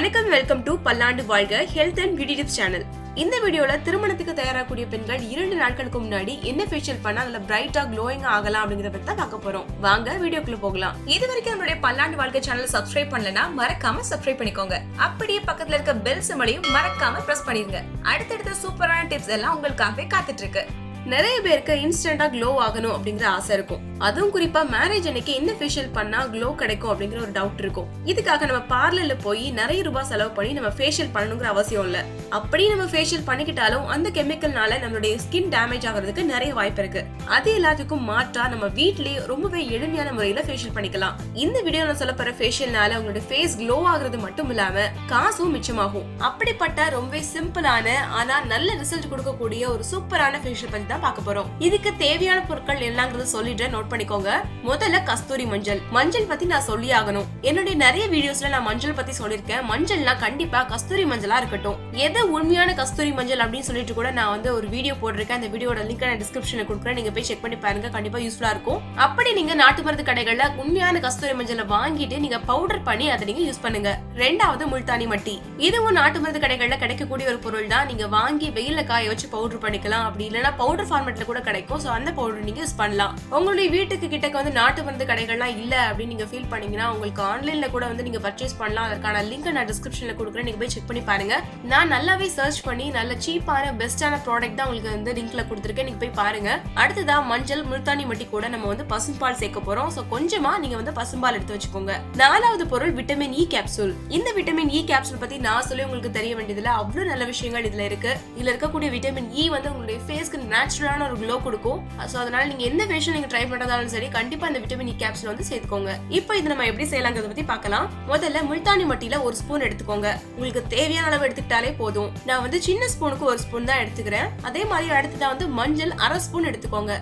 வணக்கம் welcome to Pallandu Vazhga health and beauty tips channel இந்த வீடியோல திருமணத்துக்கு தயாராகக்கூடிய பெண்கள் இரண்டு நாட்களுக்கு முன்னாடி என்ன ஃபேஷியல் பண்ணா அதுல பிரைட்டா க்ளோயிங் ஆகலாம் அப்படிங்கறத பத்தி தான் பார்க்க போறோம். வாங்க வீடியோக்குள்ள போகலாம். இது வரைக்கும் நம்மளுடைய பல்லாண்டு வாழ்க்கை சேனல் சப்ஸ்கிரைப் பண்ணலனா மறக்காம சப்ஸ்கிரைப் பண்ணிக்கோங்க. அப்படியே பக்கத்துல இருக்க பெல் சிம்பளையும் மறக்காம பிரஸ் பண்ணிருங்க. அடுத்தடுத்த சூப்பரான டிப்ஸ் எல்லாம் உங்களுக்காகவே காத்துட்டு இருக்கு. நிறைய பேருக்கு இன்ஸ்டன்டா க்ளோ ஆகணும் அப்படிங்கிற ஆசை இருக்கும். அதுவும் குறிப்பா மேரேஜ் அன்னைக்கு என்ன ஃபேஷியல் பண்ணா க்ளோ கிடைக்கும் அப்படிங்கிற ஒரு டவுட் இருக்கும். இதுக்காக நம்ம பார்லர்ல போய் நிறைய ரூபாய் செலவு பண்ணி நம்ம ஃபேஷியல் பண்ணணுங்கிற அவசியம் இல்ல. அப்படி நம்ம ஃபேஷியல் பண்ணிக்கிட்டாலும் அந்த கெமிக்கல்னால நம்மளுடைய ஸ்கின் டேமேஜ் ஆகிறதுக்கு நிறைய வாய்ப்பு இருக்கு. அது எல்லாத்துக்கும் மாற்றா நம்ம வீட்லயே ரொம்பவே எளிமையான முறையில ஃபேஷியல் பண்ணிக்கலாம். இந்த வீடியோ நான் சொல்ல போற ஃபேஷியல்னால உங்களோட ஃபேஸ் க்ளோ ஆகுறது மட்டும் இல்லாம காசும் மிச்சமாகும். அப்படிப்பட்ட ரொம்பவே சிம்பிளான ஆனா நல்ல ரிசல்ட் கொடுக்கக்கூடிய ஒரு சூப்பரான ஃபேஷியல் பத்தி தான் பார்க்க போறோம். இதுக்கு தேவையான பொருட்கள் என்னங்கிறது சொல்லிட்டு நோட் பண்ணிக்கோங்க. முதல்ல கஸ்தூரி மஞ்சள். மஞ்சள் பத்தி நான் சொல்லி ஆகணும். என்னுடைய நிறைய வீடியோஸ்ல நான் மஞ்சள் பத்தி சொல்லியிருக்கேன். மஞ்சள்னா கண்டிப்பா கஸ்தூரி மஞ்சளா இருக்கட்டும். எது உண்மையான கஸ்தூரி மஞ்சள் அப்படின்னு சொல்லிட்டு கூட நான் வந்து ஒரு வீடியோ போட்டிருக்கேன். அந்த வீடியோட லிங்க் நான் டிஸ்கிரிப்ஷன்ல கொடுக்குறேன். நீங்க போய் செக் பண்ணி பாருங்க. கண்டிப்பா யூஸ்ஃபுல்லா இருக்கும். அப்படி நீங்க நாட்டு மருந்து கடைகள்ல உண்மையான கஸ்தூரி மஞ்சளை வாங்கிட்டு நீங்க பவுடர் பண்ணி அதை நீங்க யூஸ் பண்ணுங்க. ரெண்டாவது முல்தானி மட்டி. இதுவும் நாட்டு மருந்து கடைகள்ல கிடைக்கக்கூடிய ஒரு பொருள் தான் நீங்க வாங்கி வெயில காய வச்சு பவுடர் பண்ணிக்கலாம். அப்படி இல்லைன்னா பவுடர் ஃபார்மேட்ல கூட கிடைக்கும். ஸோ அந்த பவுடர் நீங்க யூஸ் பண்ணலாம். உங்களுடைய வீட்டுக்கு கிட்டக்க வந்து நாட்டு மருந்து கடைகள்லாம் இல்லை அப்படின்னு நீங்க ஃபீல் பண்ணீங்கன்னா உங்களுக்கு ஆன்லைன்ல கூட வந்து நீங்க பர்ச்சேஸ் பண்ணலாம். அதற்கான லிங்க் நான் டிஸ்கிரிப்ஷன்ல கொடுக்குறேன். நீங்க போய் செக் பண்ணி பாருங்க. நான் நல்லாவே சர்ச் பண்ணி நல்ல சீப்பான பெஸ்டான ப்ராடக்ட் தான் உங்களுக்கு வந்து லிங்க்ல கொடுத்துருக்கேன். நீங்க போய் பாருங்க. அடுத்ததா மஞ்சள் முல்தானி மட்டி கூட நம்ம வந்து பசும்பால் சேர்க்க போறோம். ஸோ கொஞ்சமா நீங்க வந்து பசும்பால் எடுத்து வச்சுக்கோங்க. நாலாவது பொருள் விட்டமின் இ கேப்சூல் இந்த விட்டமின் இ கேப்சூல் பத்தி நான் சொல்லி உங்களுக்கு தெரிய வேண்டியதுல அவ்வளவு நல்ல விஷயங்கள் இதுல இருக்கு. இதுல இருக்கக்கூடிய விட்டமின் இ e வந்து உங்களுடைய ஃபேஸ்க்கு நேச்சுரலான ஒரு க்ளோ கொடுக்கும். ஸோ அதனால நீங்க எந்த ஃபேஷன் நீங்க ட்ரை பண்ணுறதாலும் சரி கண்டிப்பா இந்த விட்டமின் இ கேப்சூல் வந்து சேர்த்துக்கோங்க. இப்போ இது நம்ம எப்படி செய்யலாங்கிறத பத்தி பார்க்கலாம். முதல்ல முல்தானி மட்டியில ஒரு ஸ்பூன் எடுத்துக்கோங்க. உங்களுக்கு தேவையான அளவு எடுத்துக்கிட்டாலே போதும். நான் வந்து சின்ன ஸ்பூனுக்கு ஒரு ஸ்பூன் தான் எடுத்துக்கிறேன். அதே மாதிரி அடுத்ததான் வந்து மஞ்சள் அரை ஸ்பூன் எடுத்துக்கோங்க.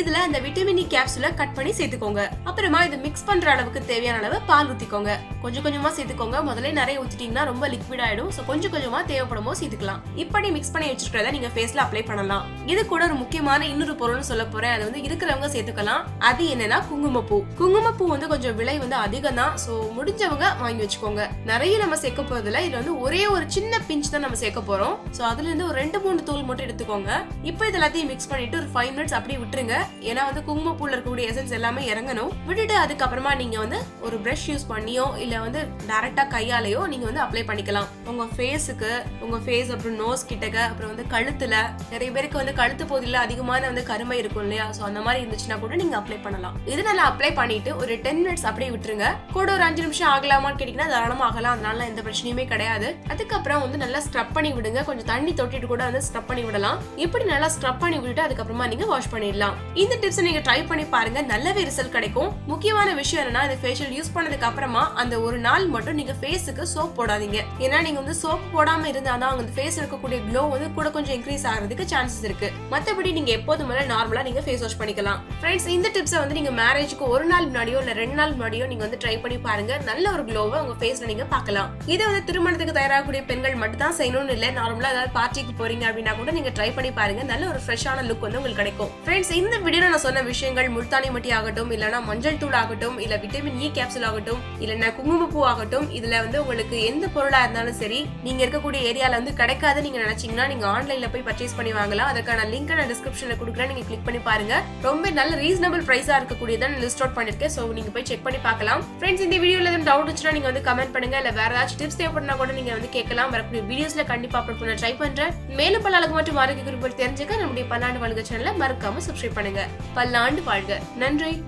இதுல அந்த விட்டமின் இ கேப்சூல கட் பண்ணி சேர்த்துக்கோங்க. அப்புறமா இதை மிக்ஸ் பண்ற அளவுக்கு தேவையான அளவு பால் ஊத்திக்கோங்க. கொஞ்சம் கொஞ்சமா சேர்த்துக்கோங்க. முதல்ல நிறைய ஊத்திட்டீங்கன்னா ரொம்ப லிக்விட் ஆயிடும். சோ கொஞ்சம் கொஞ்சமா தேவைப்படும் போது சேர்த்துக்கலாம். இப்படி மிக்ஸ் பண்ணி வச்சிருக்கிறத நீங்க ஃபேஸ்ல அப்ளை பண்ணலாம். இது கூட ஒரு முக்கியமான இன்னொரு பொருள்னு சொல்ல போறேன். அது வந்து இருக்கிறவங்க சேர்த்துக்கலாம். அது என்னன்னா குங்குமப்பூ. குங்குமப்பூ வந்து கொஞ்சம் விலை வந்து அதிகம் தான் சோ முடிஞ்சவங்க வாங்கி வச்சுக்கோங்க. நிறைய நம்ம சேர்க்க போறதுல இதுல வந்து ஒரே ஒரு சின்ன பிஞ்ச் தான் நம்ம சேர்க்க போறோம். சோ அதுல இருந்து ஒரு ரெண்டு மூணு தூள் மட்டும் எடுத்துக்கோங்க. இப்போ இது எல்லாத்தையும் மிக்ஸ் பண்ணிட்டு ஒரு ஃபைவ் மினிட்ஸ் அப்படியே விட்டுருங்க. ஏன்னா வந்து குங்குமப்பூல இருக்கக்கூடிய எசன்ஸ் எல்லாமே இறங்கணும். விட்டுட்டு அதுக்கப்புறமா நீங்க வந்து ஒரு ப்ரஷ் யூஸ் பண்ணியோ இல்ல வந்து டைரக்டா கையாலேயோ நீங்க வந்து அப்ளை பண்ணிக்கலாம். உங்க ஃபேஸுக்கு உங்க ஃபேஸ் அப்புறம் நோஸ் கிட்டக்க அப்புறம் வந்து கழுத்துல நிறைய பேருக்கு வந்து கழுத்து பகுதியில் அதிகமான வந்து கருமை இருக்கும் இல்லையா? சோ அந்த மாதிரி இருந்துச்சுன்னா கூட நீங்க அப்ளை பண்ணலாம். இது நல்லா அப்ளை பண்ணிட்டு ஒரு டென் மினிட்ஸ் அப்படியே விட்டுருங்க. கூட ஒரு அஞ்சு நிமிஷம் ஆகலாமான்னு கேட்டீங்கன்னா தாராளமாக ஆகலாம். அதனால எந்த பிரச்சனையுமே கிடையாது. அதுக்கப்புறம் வந்து நல்லா ஸ்க்ரப் பண்ணி விடுங்க. கொஞ்சம் தண்ணி தொட்டிட்டு கூட வந்து ஸ்க்ரப் பண்ணி விடலாம். இப்படி நல்லா ஸ்க்ரப் பண்ணி விட்டுட்டு அதுக்கப்புறமா நீங்க வாஷ் பண்ணிடலாம். இந்த டிப்ஸ் நீங்க ட்ரை பண்ணி பாருங்க. நல்லாவே ரிசல்ட் கிடைக்கும். முக்கியமான விஷயம் என்னன்னா இந்த ஃபேஷியல் யூஸ் பண்ணதுக்கு அப்புறமா அந்த ஒரு நாள் மட்டும் நீங்க ஃபேஸுக்கு சோப் போடாதீங்க. ஏன்னா நீங்க வந்து சோப் போடாம இருந்தாதான் அந்த ஃபேஸ் இருக்கக்கூடிய க்ளோ வந்து கூட கொஞ்சம் இன்க்ரீஸ் ஆகிறதுக்கு சான்சஸ் இருக்கு. மத்தபடி நீங்க எப்போதும் மேல நார்மலா நீங்க ஃபேஸ் வாஷ் பண்ணிக்கலாம். ஃப்ரெண்ட்ஸ் இந்த டிப்ஸை வந்து நீங்க மேரேஜ்க்கு ஒரு நாள் முன்னாடியோ இல்ல ரெண்டு நாள் முன்னாடியோ நீங்க வந்து ட்ரை பண்ணி பாருங்க. நல்ல ஒரு க்ளோவை உங்க ஃபேஸ்ல நீங்க பார்க்கலாம். இதை வந்து திருமணத்துக்கு தயாராகக்கூடிய பெண்கள் மட்டும் தான் செய்யணும்னு இல்ல நார்மலா ஏதாவது பார்ட்டிக்கு போறீங்க அப்படின்னா கூட நீங்க ட்ரை பண்ணி பாருங்க. நல்ல ஒரு ஃப்ரெஷ்ஷான லுக் வந்து உங்களுக்கு கிடைக்கும். ஃப்ரெண்ட்ஸ் இந்த வீடியோல நான் சொன்ன விஷயங்கள் முல்தானி மட்டி ஆகட்டும் இல்லைனா மஞ்சள் தூள் ஆகட்டும் இல்ல விட்டமின் இ கேப்சூல் ஆகட்டும் இல்லைனா குங்குமப்பூ ஆகட்டும் இதுல வந்து உங்களுக்கு எந்த பொருளா இருந்தாலும் சரி நீங்க இருக்கக்கூடிய ஏரியால வந்து கிடைக்காத நீங்க நினைச்சீங்கன்னா நீங்க ஆன்லைன்ல போய் பர்ச்சேஸ் பண்ணி வாங்கலாம். அதுக்கான லிங்க் நான் டிஸ்கிரிப்ஷன்ல கொடுக்குறேன். நீங்க கிளிக் பண்ணி பாருங்க. ரொம்ப நல்ல ரீசனபிள் பிரைஸா இருக்கக்கூடியதான் நான் லிஸ்ட் அவுட் பண்ணிருக்கேன். சோ நீங்க போய் செக் பண்ணி பார்க்கலாம். ஃப்ரெண்ட்ஸ் இந்த வீடியோல எதுவும் டவுட் இருந்துச்சுன்னா நீங்க வந்து கமெண்ட் பண்ணுங்க. இல்ல வேற ஏதாச்சும் டிப்ஸ் தேவைப்படுனா கூட நீங்க வந்து கேட்கலாம். வரக்கூடிய வீடியோஸ்ல கண்டிப்பா அப்லோட் பண்ண ட்ரை பண்றேன். மேலும் பல அளவு மற்றும் ஆரோக்கிய குறிப்பு தெரிஞ்சுக்க நம்முடைய பல்லாண்டு வழங்க சேனலை மறக்காம சப்ஸ்கிரைப் பண்ணுங்க. பல்லாண்டு வாழ்க. நன்றி.